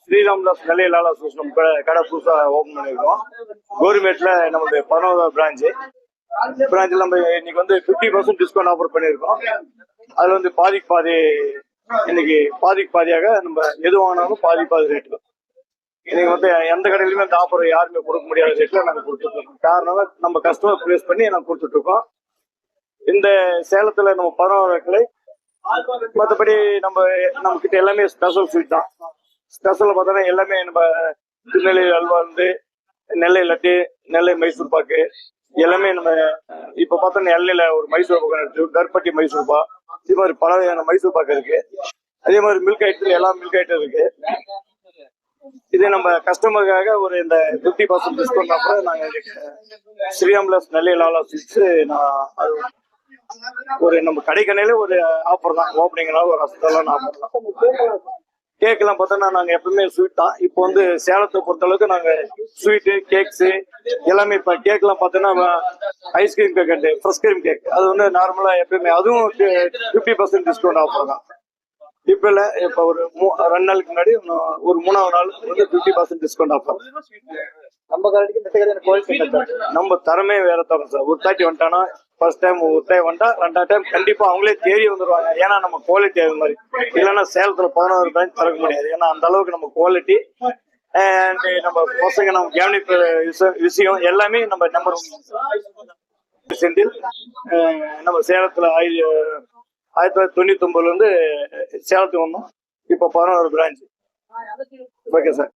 ஸ்ரீராம்தாஸ் நெல்லை Lala choose கடை- கடை புதுசா ஓபன் பண்ணிருக்கோம் கவர்மெண்ட்ல நம்மளுடைய பதினோராவது பிராஞ்சு பிரான்ச்ல நம்ம இன்னைக்கு வந்து 50% பர்சன்ட் டிஸ்கவுண்ட் ஆஃபர் பண்ணியிருக்கோம். அதுல வந்து பாதிக்கு பாதி இன்னைக்கு பாதிக்கு பாதியாக நம்ம எது வாங்கினாலும் பாதி பாதி ரேட்டு இன்னைக்கு வந்து எந்த கடையிலுமே அந்த ஆஃபர் யாருமே கொடுக்க முடியாத ரேட்ல நாங்கள் கொடுத்துருக்கோம் காரணம் நம்ம கஸ்டமர் பிளேஸ் பண்ணி நாங்கள் கொடுத்துட்ருக்கோம். இந்த சேலத்தில் நம்ம பதினோரு கிளை மற்றபடி நம்ம நம்ம கிட்ட எல்லாமே ஸ்பெஷல் ஸ்வீட் தான். ஸ்பெஷல் பார்த்தோன்னா எல்லாமே நம்ம திருநெல்வேலி அல்வா நெல்லை லட்டு நெல்லை மைசூர் பாக்கு எல்லாமே நம்ம இப்ப பார்த்தோன்னா எல்லையில ஒரு மைசூர் பாக்கு இருக்கு கருப்பட்டி மைசூர் பா இது மாதிரி பல வகையான மைசூர் பாக்கு இருக்கு. அதே மாதிரி மில்க் ஐட்டம் எல்லா மில்க் ஐட்டம் இருக்கு. இது நம்ம கஸ்டமருக்காக ஒரு இந்த பிப்டி பர்சன்ட் டிஸ்கவுண்ட் அப்புறம் நாங்க ஸ்ரீராம்லஸ் நெல்லை லாலா ஸ்வீட்ஸ் நான் ஒரு நம்ம கடைக்கணையில ஒரு ஆஃபர் தான். ஓப்பனிங்னால ஒரு அசத்தலான ஆஃபர் தான் கேக் எல்லாம் பார்த்தோம்னா நாங்க எப்பவுமே ஸ்வீட் தான். இப்போ வந்து சேலத்தை பொறுத்த அளவுக்கு நாங்க ஸ்வீட்டு கேக்ஸ் எல்லாமே இப்ப கேக் எல்லாம் பார்த்தோம்னா ice cream cake fresh cream cake அது வந்து நார்மலா எப்பயுமே. அதுவும் ஃபிஃப்டி பர்சன்ட் டிஸ்கவுண்ட் ஆஃபர் தான். இப்ப இல்ல இப்ப ஒரு மூ- ரெண்டு நாளுக்கு முன்னாடி ஒரு மூணாவது நாள் வந்து ஃபிஃப்டி பர்சன்ட் டிஸ்கவுண்ட் ஆஃபர் நம்ம நம்ம தரமே வேற தரம் சார் ஒரு தாட்டி வந்துட்டானா ஃபர்ஸ்ட் டைம் ஒரு டைம் வந்தா ரெண்டாவது டைம் கண்டிப்பா அவங்களே தேடி வந்துருவாங்க. ஏன்னா நம்ம குவாலிட்டி அது மாதிரி. இல்லைன்னா சேலத்துல பதினோரு பேங்க் திறக்க முடியாது. ஏன்னா அந்த அளவுக்கு நம்ம குவாலிட்டி அண்ட் நம்ம பசங்க நம்ம கவனிப்பு விஷயம் எல்லாமே நம்ம நம்பர் செந்தில் நம்ம சேலத்துல ஆயிரத்தி தொள்ளாயிரத்தி தொண்ணூத்தி ஒன்பதுல இருந்து சேலத்துக்கு வந்தோம். இப்போ பதினோரு பிரான்ச் ஓகே சார்